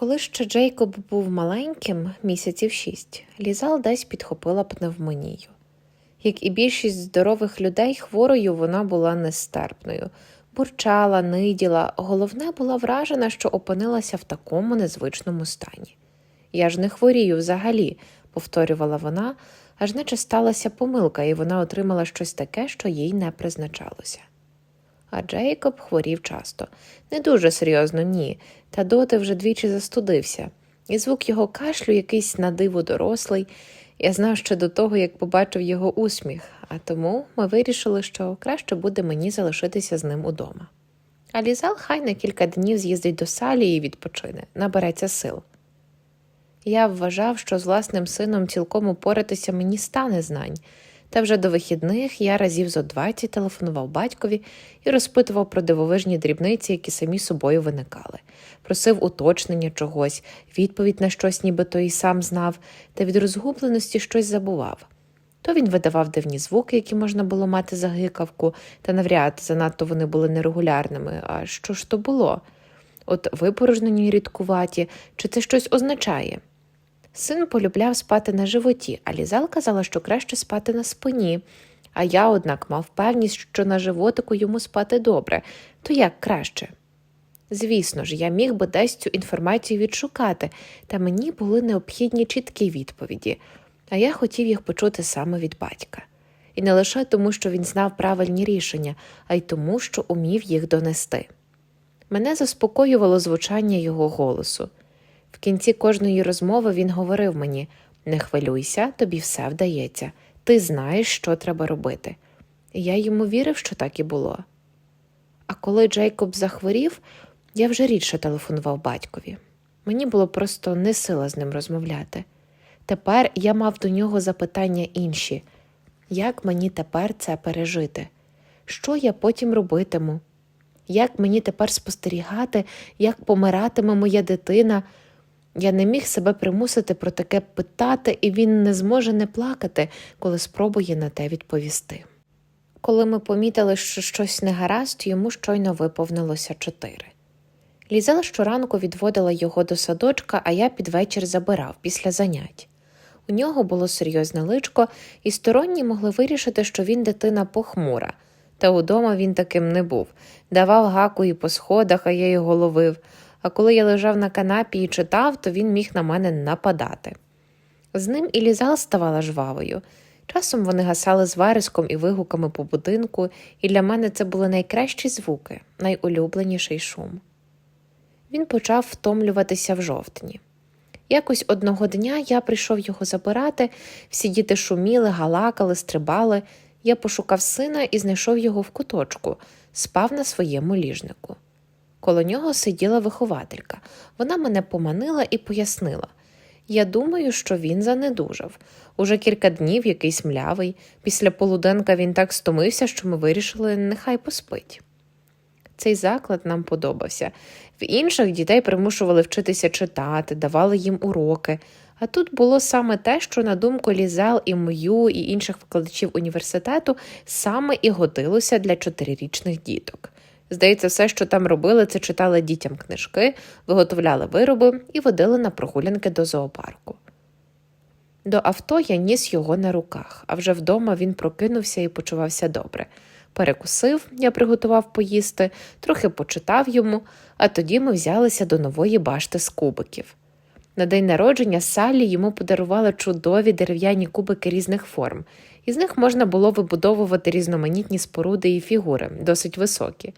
Коли ще Джейкоб був маленьким, місяців шість, Лізал десь підхопила пневмонію. Як і більшість здорових людей, хворою вона була нестерпною, бурчала, ниділа, головне була вражена, що опинилася в такому незвичному стані. Я ж не хворію взагалі, повторювала вона, аж наче сталася помилка, і вона отримала щось таке, що їй не призначалося. А Джейкоб хворів часто. Не дуже серйозно, ні, та доти вже двічі застудився, і звук його кашлю якийсь на диво дорослий. Я знав ще до того, як побачив його усміх, а тому ми вирішили, що краще буде мені залишитися з ним удома. А Лізал хай на кілька днів з'їздить до салі і відпочине, набереться сил. Я вважав, що з власним сином цілком упоратися мені стане знань, та вже до вихідних я разів зо 20 телефонував батькові і розпитував про дивовижні дрібниці, які самі собою виникали. Просив уточнення чогось, відповідь на щось, ніби той і сам знав, та від розгубленості щось забував. То він видавав дивні звуки, які можна було мати за гикавку, та навряд занадто вони були нерегулярними. А що ж то було? От випорожнені рідкуваті, чи це щось означає? Син полюбляв спати на животі, а Лізал казала, що краще спати на спині. А я, однак, мав певність, що на животику йому спати добре, то як краще? Звісно ж, я міг би десь цю інформацію відшукати, та мені були необхідні чіткі відповіді, а я хотів їх почути саме від батька. І не лише тому, що він знав правильні рішення, а й тому, що умів їх донести. Мене заспокоювало звучання його голосу. В кінці кожної розмови він говорив мені не хвилюйся, тобі все вдається, ти знаєш, що треба робити. І я йому вірив, що так і було. А коли Джейкоб захворів, я вже рідше телефонував батькові. Мені було просто не сила з ним розмовляти. Тепер я мав до нього запитання інші як мені тепер це пережити? Що я потім робитиму? Як мені тепер спостерігати, як помиратиме моя дитина? Я не міг себе примусити про таке питати, і він не зможе не плакати, коли спробує на те відповісти. Коли ми помітили, що щось не гаразд, йому щойно виповнилося чотири. Лізела щоранку відводила його до садочка, а я під вечір забирав після занять. У нього було серйозне личко, і сторонні могли вирішити, що він дитина похмура. Та удома він таким не був. Давав гаку і по сходах, а я його ловив. А коли я лежав на канапі і читав, то він міг на мене нападати. З ним і лізал ставала жвавою. Часом вони гасали з вариском і вигуками по будинку, і для мене це були найкращі звуки, найулюбленіший шум. Він почав втомлюватися в жовтні. Якось одного дня я прийшов його забирати, всі діти шуміли, галакали, стрибали. Я пошукав сина і знайшов його в куточку, спав на своєму ліжнику. Коло нього сиділа вихователька. Вона мене поманила і пояснила. Я думаю, що він занедужав. Уже кілька днів якийсь млявий. Після полуденка він так стомився, що ми вирішили, нехай поспить. Цей заклад нам подобався. В інших дітей примушували вчитися читати, давали їм уроки. А тут було саме те, що, на думку Лізел і мою, і інших викладачів університету, саме і годилося для чотирирічних діток. Здається, все, що там робили, це читали дітям книжки, виготовляли вироби і водили на прогулянки до зоопарку. До авто я ніс його на руках, а вже вдома він прокинувся і почувався добре. Перекусив, я приготував поїсти, трохи почитав йому, а тоді ми взялися до нової башти з кубиків. На день народження Саллі йому подарували чудові дерев'яні кубики різних форм, із них можна було вибудовувати різноманітні споруди і фігури, досить високі.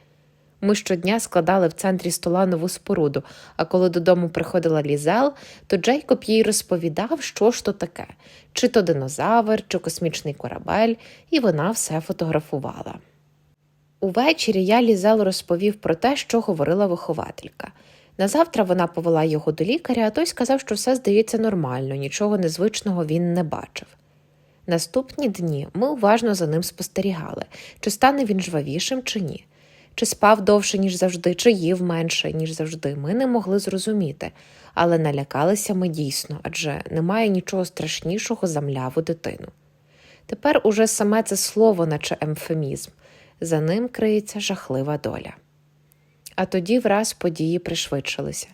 Ми щодня складали в центрі стола нову споруду, а коли додому приходила Лізел, то Джейкоб їй розповідав, що ж то таке, чи то динозавр, чи космічний корабель, і вона все фотографувала. Увечері я Лізел розповів про те, що говорила вихователька. Назавтра вона повела його до лікаря, а той сказав, що все здається нормально, нічого незвичного він не бачив. Наступні дні ми уважно за ним спостерігали, чи стане він жвавішим, чи ні. Чи спав довше, ніж завжди, чи їв менше, ніж завжди, ми не могли зрозуміти, але налякалися ми дійсно, адже немає нічого страшнішого за мляву дитину. Тепер уже саме це слово, наче емфемізм, за ним криється жахлива доля. А тоді враз події пришвидшилися.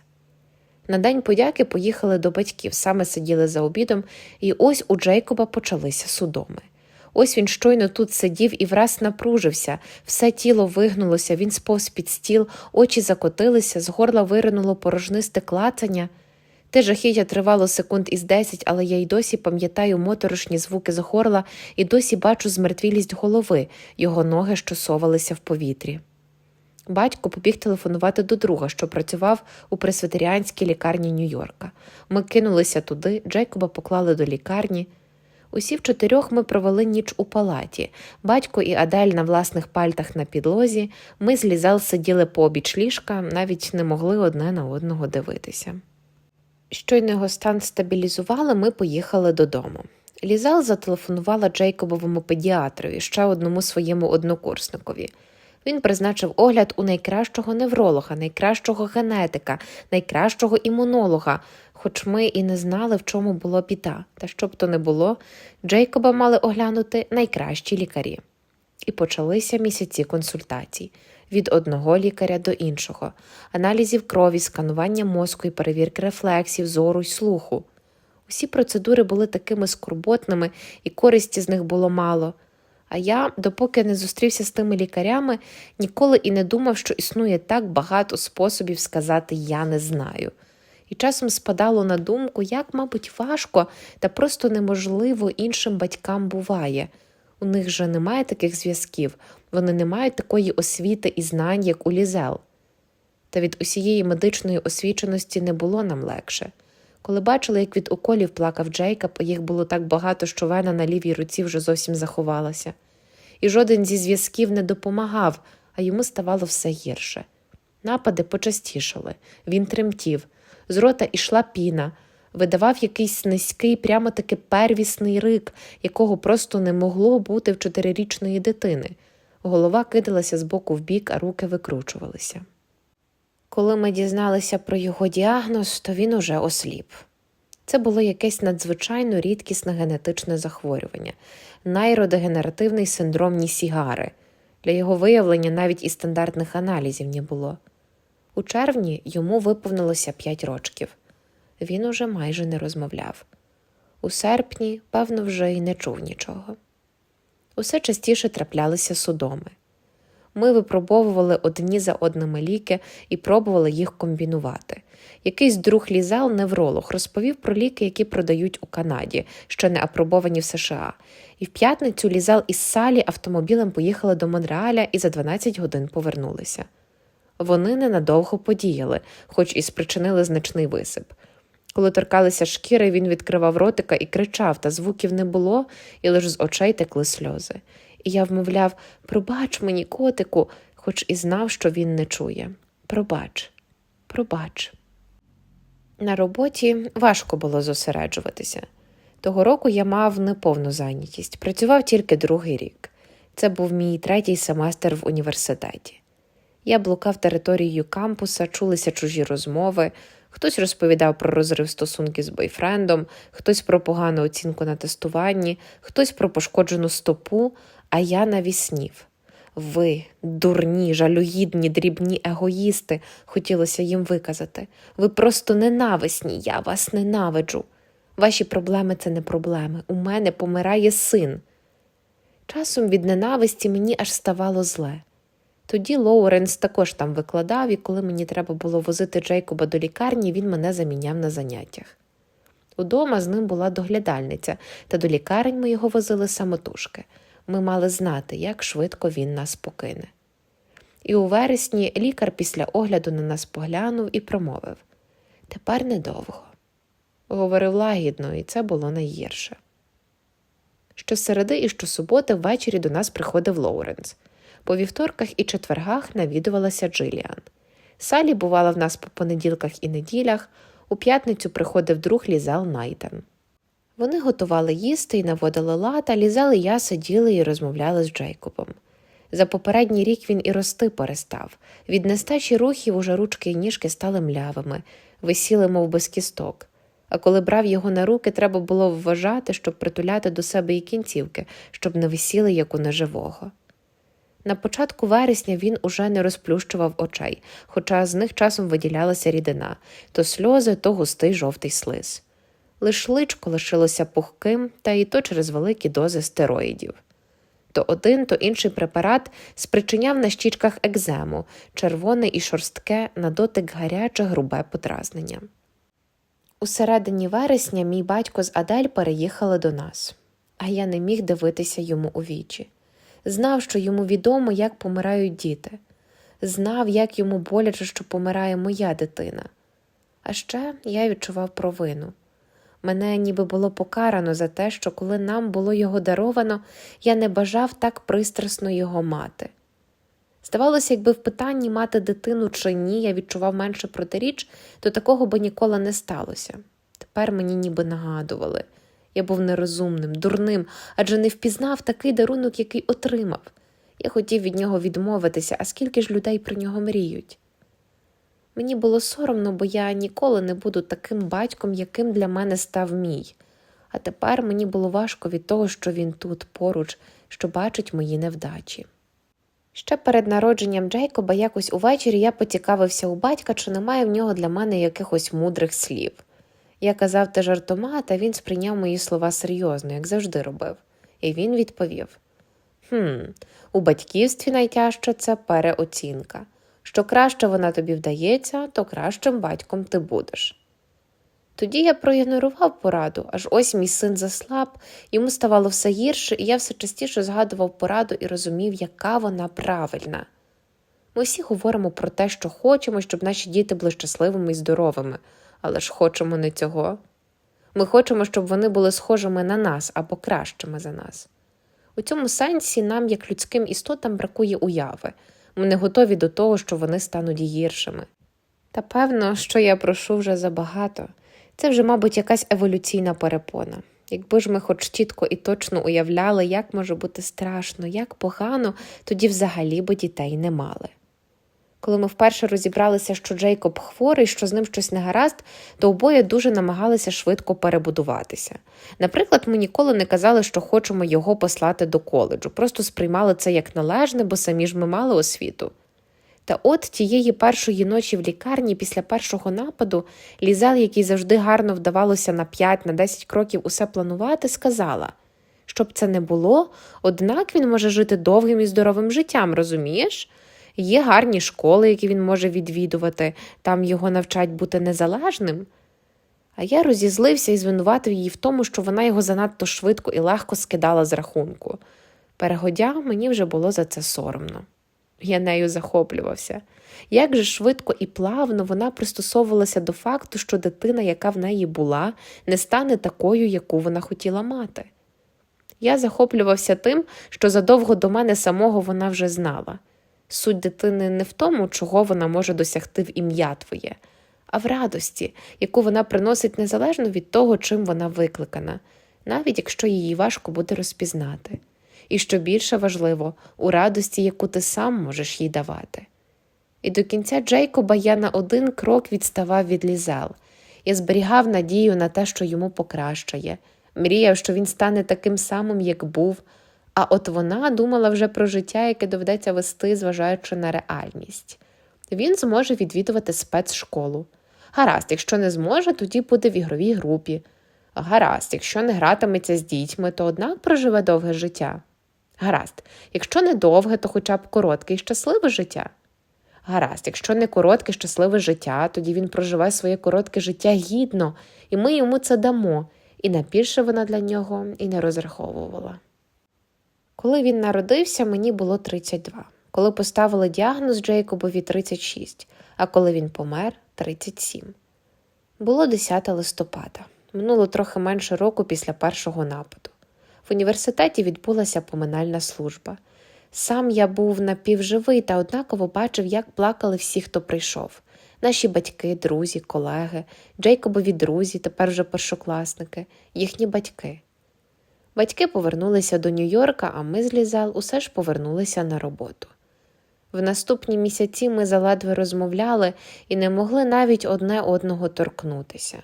На день подяки поїхали до батьків, саме сиділи за обідом, і ось у Джейкоба почалися судоми. Ось він щойно тут сидів і враз напружився, все тіло вигнулося, він сповз під стіл, очі закотилися, з горла виринуло порожнисте клацання. Те жахіття тривало секунд із десять, але я й досі пам'ятаю моторошні звуки з горла і досі бачу змертвілість голови, його ноги, що совалися в повітрі. Батько побіг телефонувати до друга, що працював у пресвітеріанській лікарні Нью-Йорка. Ми кинулися туди, Джейкоба поклали до лікарні. Усі в чотирьох ми провели ніч у палаті. Батько і Адель на власних пальтах на підлозі. Ми з Лізел сиділи пообіч ліжка, навіть не могли одне на одного дивитися. Щойно його стан стабілізували, ми поїхали додому. Лізел зателефонувала Джейкобовому педіатрові, ще одному своєму однокурсникові. Він призначив огляд у найкращого невролога, найкращого генетика, найкращого імунолога, хоч ми і не знали, в чому було біда. Та щоб то не було, Джейкоба мали оглянути найкращі лікарі. І почалися місяці консультацій від одного лікаря до іншого, аналізів крові, сканування мозку і перевірки рефлексів, зору й слуху. Усі процедури були такими скорботними, і користі з них було мало. А я, допоки не зустрівся з тими лікарями, ніколи і не думав, що існує так багато способів сказати я не знаю. І часом спадало на думку, як, мабуть, важко та просто неможливо іншим батькам буває. У них же немає таких зв'язків, вони не мають такої освіти і знань, як у Лізел. Та від усієї медичної освіченості не було нам легше. Коли бачили, як від уколів плакав Джейкоб, їх було так багато, що вена на лівій руці вже зовсім заховалася. І жоден зі зв'язків не допомагав, а йому ставало все гірше. Напади почастішали, він тремтів, з рота ішла піна, видавав якийсь низький, прямо таки первісний рик, якого просто не могло бути в чотирирічної дитини. Голова кидалася з боку в бік, а руки викручувалися. Коли ми дізналися про його діагноз, то він уже осліп. Це було якесь надзвичайно рідкісне генетичне захворювання, найродегенеративний синдром Нісігари. Для його виявлення навіть і стандартних аналізів не було. У червні йому виповнилося 5 рочків. Він уже майже не розмовляв. У серпні, певно, вже й не чув нічого. Усе частіше траплялися судоми. Ми випробовували одні за одними ліки і пробували їх комбінувати. Якийсь друг лізал, невролог, розповів про ліки, які продають у Канаді, що не апробовані в США. І в п'ятницю лізал із Салі автомобілем поїхали до Монреаля і за 12 годин повернулися. Вони ненадовго подіяли, хоч і спричинили значний висип. Коли торкалися шкіри, він відкривав ротика і кричав, та звуків не було, і лише з очей текли сльози. І я вмовляв пробач мені, котику, хоч і знав, що він не чує. Пробач, пробач. На роботі важко було зосереджуватися. Того року я мав неповну зайнятість, працював тільки другий рік. Це був мій третій семестр в університеті. Я блукав територією кампуса, чулися чужі розмови, хтось розповідав про розрив стосунки з бойфрендом, хтось про погану оцінку на тестуванні, хтось про пошкоджену стопу, а я навіснів. Ви, дурні, жалюгідні, дрібні егоїсти, хотілося їм виказати. Ви просто ненависні, я вас ненавиджу. Ваші проблеми це не проблеми. У мене помирає син. Часом від ненависті мені аж ставало зле. Тоді Лоуренс також там викладав, і коли мені треба було возити Джейкоба до лікарні, він мене заміняв на заняттях. Удома з ним була доглядальниця, та до лікарень ми його возили самотужки. Ми мали знати, як швидко він нас покине. І у вересні лікар після огляду на нас поглянув і промовив Тепер недовго. Говорив лагідно, і це було найгірше. Щосереди і щосуботи ввечері до нас приходив Лоуренс. По вівторках і четвергах навідувалася Джиліан. Салі бувала в нас по понеділках і неділях, у п'ятницю приходив друг Лізел Найтан. Вони готували їсти і наводили лад, а Лізел і я сиділи і розмовляли з Джейкобом. За попередній рік він і рости перестав. Від нестачі рухів уже ручки і ніжки стали млявими, висіли, мов без кісток. А коли брав його на руки, треба було вважати, щоб притуляти до себе і кінцівки, щоб не висіли, як у неживого. На початку вересня він уже не розплющував очей, хоча з них часом виділялася рідина то сльози, то густий жовтий слиз. Лиш личко лишилося пухким, та і то через великі дози стероїдів. То один, то інший препарат спричиняв на щічках екзему, червоне і шорстке, на дотик гаряче грубе подразнення. У середині вересня мій батько з Адель переїхали до нас, а я не міг дивитися йому у вічі. Знав, що йому відомо, як помирають діти, знав, як йому боляче, що помирає моя дитина. А ще я відчував провину. Мене ніби було покарано за те, що коли нам було його даровано, я не бажав так пристрасно його мати. Здавалося, якби в питанні мати дитину чи ні, я відчував менше протиріч, то такого би ніколи не сталося. Тепер мені ніби нагадували. Я був нерозумним, дурним, адже не впізнав такий дарунок, який отримав. Я хотів від нього відмовитися, а скільки ж людей про нього мріють. Мені було соромно, бо я ніколи не буду таким батьком, яким для мене став мій. А тепер мені було важко від того, що він тут поруч, що бачить мої невдачі. Ще перед народженням Джейкоба якось увечері я поцікавився у батька, чи немає в нього для мене якихось мудрих слів. Я казав те жартома, та він сприйняв мої слова серйозно, як завжди робив. І він відповів: Хм, у батьківстві найтяжче це переоцінка. Що краще вона тобі вдається, то кращим батьком ти будеш. Тоді я проігнорував пораду, аж ось мій син заслаб, йому ставало все гірше, і я все частіше згадував пораду і розумів, яка вона правильна. Ми всі говоримо про те, що хочемо, щоб наші діти були щасливими і здоровими, але ж хочемо не цього. Ми хочемо, щоб вони були схожими на нас або кращими за нас. У цьому сенсі нам, як людським істотам, бракує уяви. Ми не готові до того, що вони стануть гіршими. Та певно, що я прошу вже забагато. Це вже, мабуть, якась еволюційна перепона. Якби ж ми хоч чітко і точно уявляли, як може бути страшно, як погано, тоді взагалі би дітей не мали. Коли ми вперше розібралися, що Джейкоб хворий, що з ним щось не гаразд, то обоє дуже намагалися швидко перебудуватися. Наприклад, ми ніколи не казали, що хочемо його послати до коледжу, просто сприймали це як належне, бо самі ж ми мали освіту. Та от тієї першої ночі в лікарні після першого нападу Лізел, який завжди гарно вдавалося на 5 на 10 кроків усе планувати, сказала щоб це не було, однак він може жити довгим і здоровим життям, розумієш? Є гарні школи, які він може відвідувати, там його навчать бути незалежним. А я розізлився і звинуватив її в тому, що вона його занадто швидко і легко скидала з рахунку. Перегодя, мені вже було за це соромно. Я нею захоплювався. Як же швидко і плавно вона пристосовувалася до факту, що дитина, яка в неї була, не стане такою, яку вона хотіла мати. Я захоплювався тим, що задовго до мене самого вона вже знала. Суть дитини не в тому, чого вона може досягти в ім'я твоє, а в радості, яку вона приносить незалежно від того, чим вона викликана, навіть якщо її важко буде розпізнати. І що більше важливо, у радості, яку ти сам можеш їй давати. І до кінця Джейкоба я на один крок відставав від лізел. Я зберігав надію на те, що йому покращає, мріяв, що він стане таким самим, як був. А от вона думала вже про життя, яке доведеться вести, зважаючи на реальність. Він зможе відвідувати спецшколу. Гаразд, якщо не зможе, тоді буде в ігровій групі. Гаразд, якщо не гратиметься з дітьми, то однак проживе довге життя. Гаразд, якщо не довге, то хоча б коротке і щасливе життя. Гаразд, якщо не коротке, щасливе життя, тоді він проживе своє коротке життя гідно, і ми йому це дамо, і на більше вона для нього і не розраховувала. Коли він народився, мені було 32. Коли поставили діагноз Джейкобові 36, а коли він помер 37. Було 10 листопада. Минуло трохи менше року після першого нападу. В університеті відбулася поминальна служба. Сам я був напівживий та однаково бачив, як плакали всі, хто прийшов. Наші батьки, друзі, колеги, Джейкобові друзі, тепер вже першокласники, їхні батьки. Батьки повернулися до Нью-Йорка, а ми з Лізел усе ж повернулися на роботу. В наступні місяці ми заледве розмовляли і не могли навіть одне одного торкнутися.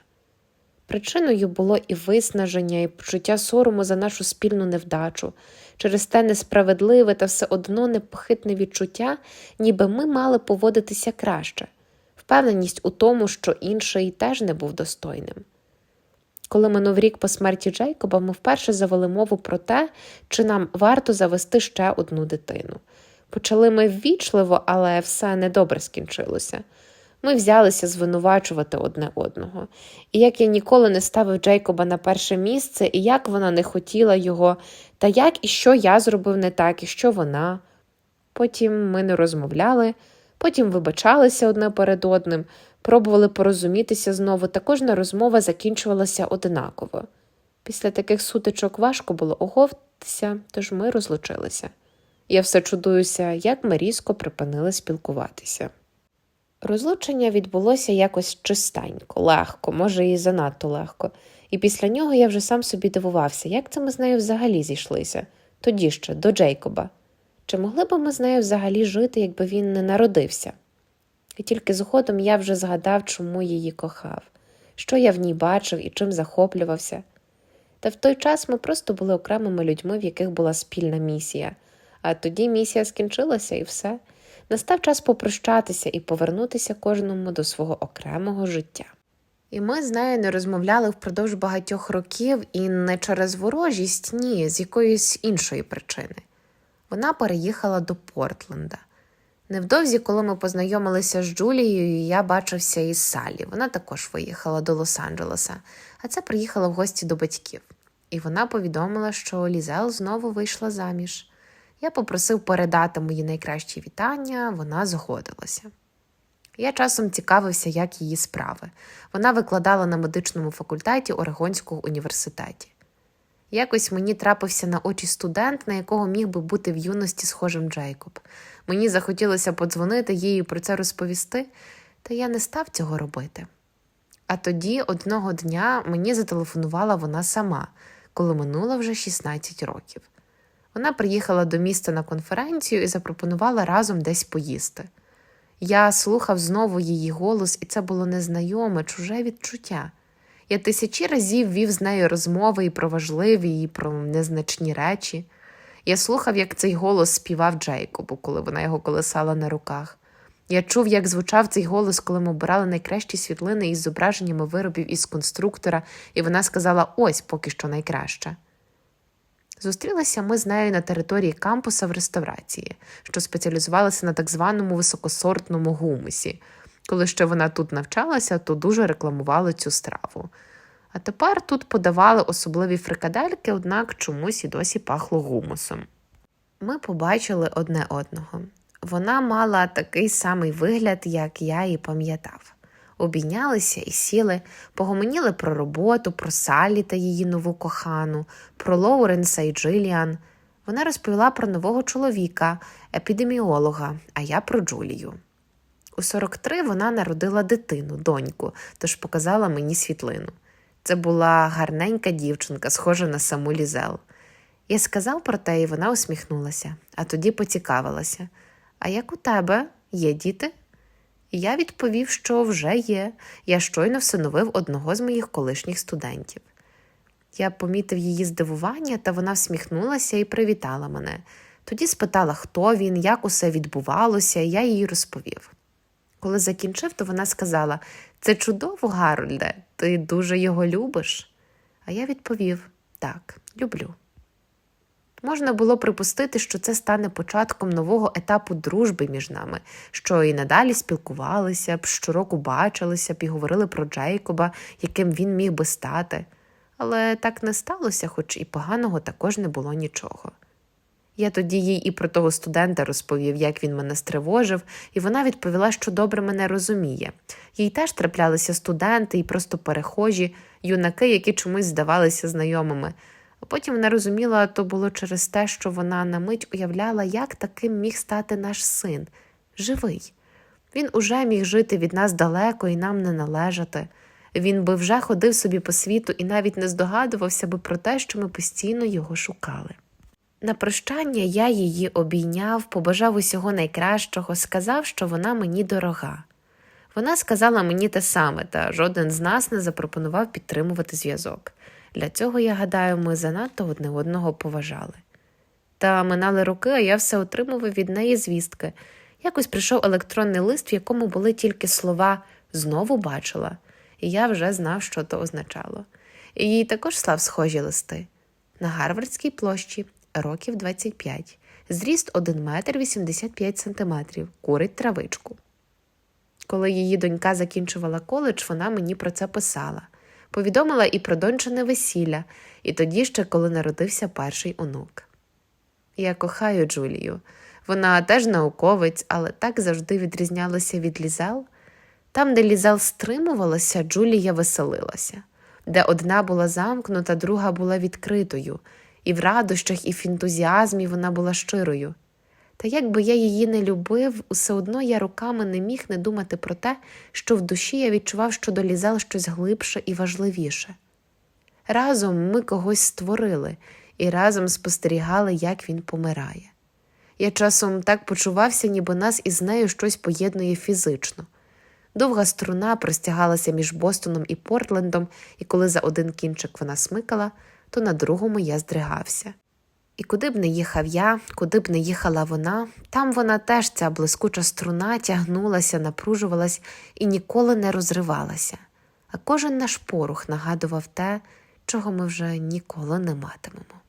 Причиною було і виснаження, і почуття сорому за нашу спільну невдачу, через те несправедливе та все одно непохитне відчуття, ніби ми мали поводитися краще, впевненість у тому, що інший теж не був достойним. Коли минув рік по смерті Джейкоба, ми вперше завели мову про те, чи нам варто завести ще одну дитину. Почали ми ввічливо, але все недобре скінчилося. Ми взялися звинувачувати одне одного. І як я ніколи не ставив Джейкоба на перше місце, і як вона не хотіла його, та як і що я зробив не так, і що вона. Потім ми не розмовляли, потім вибачалися одне перед одним, пробували порозумітися знову, та кожна розмова закінчувалася одинаково. Після таких сутичок важко було оговтися, тож ми розлучилися. Я все чудуюся, як ми різко припинили спілкуватися. Розлучення відбулося якось чистенько, легко, може, і занадто легко, і після нього я вже сам собі дивувався, як це ми з нею взагалі зійшлися, тоді ще, до Джейкоба. Чи могли б ми з нею взагалі жити, якби він не народився? І тільки згодом я вже згадав, чому її кохав, що я в ній бачив і чим захоплювався. Та в той час ми просто були окремими людьми, в яких була спільна місія, а тоді місія скінчилася і все. Настав час попрощатися і повернутися кожному до свого окремого життя. І ми з нею не розмовляли впродовж багатьох років і не через ворожість, ні, з якоїсь іншої причини. Вона переїхала до Портленда. Невдовзі, коли ми познайомилися з Джулією, я бачився із Саллі. Вона також виїхала до Лос-Анджелеса, а це приїхала в гості до батьків. І вона повідомила, що Лізел знову вийшла заміж. Я попросив передати мої найкращі вітання, вона згодилася. Я часом цікавився, як її справи. Вона викладала на медичному факультеті Орегонського університеті. Якось мені трапився на очі студент, на якого міг би бути в юності схожим Джейкоб. Мені захотілося подзвонити їй про це розповісти, та я не став цього робити. А тоді одного дня мені зателефонувала вона сама, коли минуло вже 16 років. Вона приїхала до міста на конференцію і запропонувала разом десь поїсти. Я слухав знову її голос, і це було незнайоме, чуже відчуття. Я тисячі разів вів з нею розмови і про важливі, і про незначні речі. Я слухав, як цей голос співав Джейкобу, коли вона його колесала на руках. Я чув, як звучав цей голос, коли ми обирали найкращі світлини із зображеннями виробів із конструктора, і вона сказала ось поки що найкраще. Зустрілися ми з нею на території кампуса в реставрації, що спеціалізувалася на так званому високосортному гумусі. Коли ще вона тут навчалася, то дуже рекламували цю страву. А тепер тут подавали особливі фрикадельки, однак чомусь і досі пахло гумусом. Ми побачили одне одного. Вона мала такий самий вигляд, як я і пам'ятав. Обійнялися і сіли, погомоніли про роботу, про Саллі та її нову кохану, про Лоуренса і Джиліан. Вона розповіла про нового чоловіка, епідеміолога, а я про Джулію. У 43 вона народила дитину, доньку, тож показала мені світлину. Це була гарненька дівчинка, схожа на саму Лізел. Я сказав про те, і вона усміхнулася, а тоді поцікавилася. А як у тебе є діти? Я відповів, що вже є. Я щойно всиновив одного з моїх колишніх студентів. Я помітив її здивування, та вона всміхнулася і привітала мене. Тоді спитала, хто він, як усе відбувалося, і я їй розповів. Коли закінчив, то вона сказала: Це чудово, Гарольде, ти дуже його любиш. А я відповів: Так, люблю. Можна було припустити, що це стане початком нового етапу дружби між нами, що і надалі спілкувалися б, щороку бачилися б і говорили про Джейкоба, яким він міг би стати. Але так не сталося, хоч і поганого також не було нічого. Я тоді їй і про того студента розповів, як він мене стривожив, і вона відповіла, що добре мене розуміє. Їй теж траплялися студенти і просто перехожі, юнаки, які чомусь здавалися знайомими. А потім вона розуміла, то було через те, що вона на мить уявляла, як таким міг стати наш син живий. Він уже міг жити від нас далеко і нам не належати. Він би вже ходив собі по світу і навіть не здогадувався би про те, що ми постійно його шукали. На прощання я її обійняв, побажав усього найкращого, сказав, що вона мені дорога. Вона сказала мені те саме, та жоден з нас не запропонував підтримувати зв'язок. Для цього, я гадаю, ми занадто одне одного поважали. Та минали роки, а я все отримував від неї звістки. Якось прийшов електронний лист, в якому були тільки слова знову бачила, і я вже знав, що то означало. І їй також слав схожі листи. На Гарвардській площі, років 25, зріст 1 метр 85 сантиметрів, курить травичку. Коли її донька закінчувала коледж, вона мені про це писала. Повідомила і про дончине весілля, і тоді ще, коли народився перший онук. Я кохаю Джулію. Вона теж науковець, але так завжди відрізнялася від Лізел. Там, де Лізел стримувалася, Джулія веселилася, де одна була замкнута, друга була відкритою, і в радощах, і в ентузіазмі вона була щирою. Та як би я її не любив, усе одно я руками не міг не думати про те, що в душі я відчував, що до Лізел щось глибше і важливіше. Разом ми когось створили і разом спостерігали, як він помирає. Я часом так почувався, ніби нас із нею щось поєднує фізично. Довга струна простягалася між Бостоном і Портлендом, і коли за один кінчик вона смикала, то на другому я здригався. І куди б не їхав я, куди б не їхала вона, там вона теж ця блискуча струна тягнулася, напружувалась і ніколи не розривалася, а кожен наш порух нагадував те, чого ми вже ніколи не матимемо.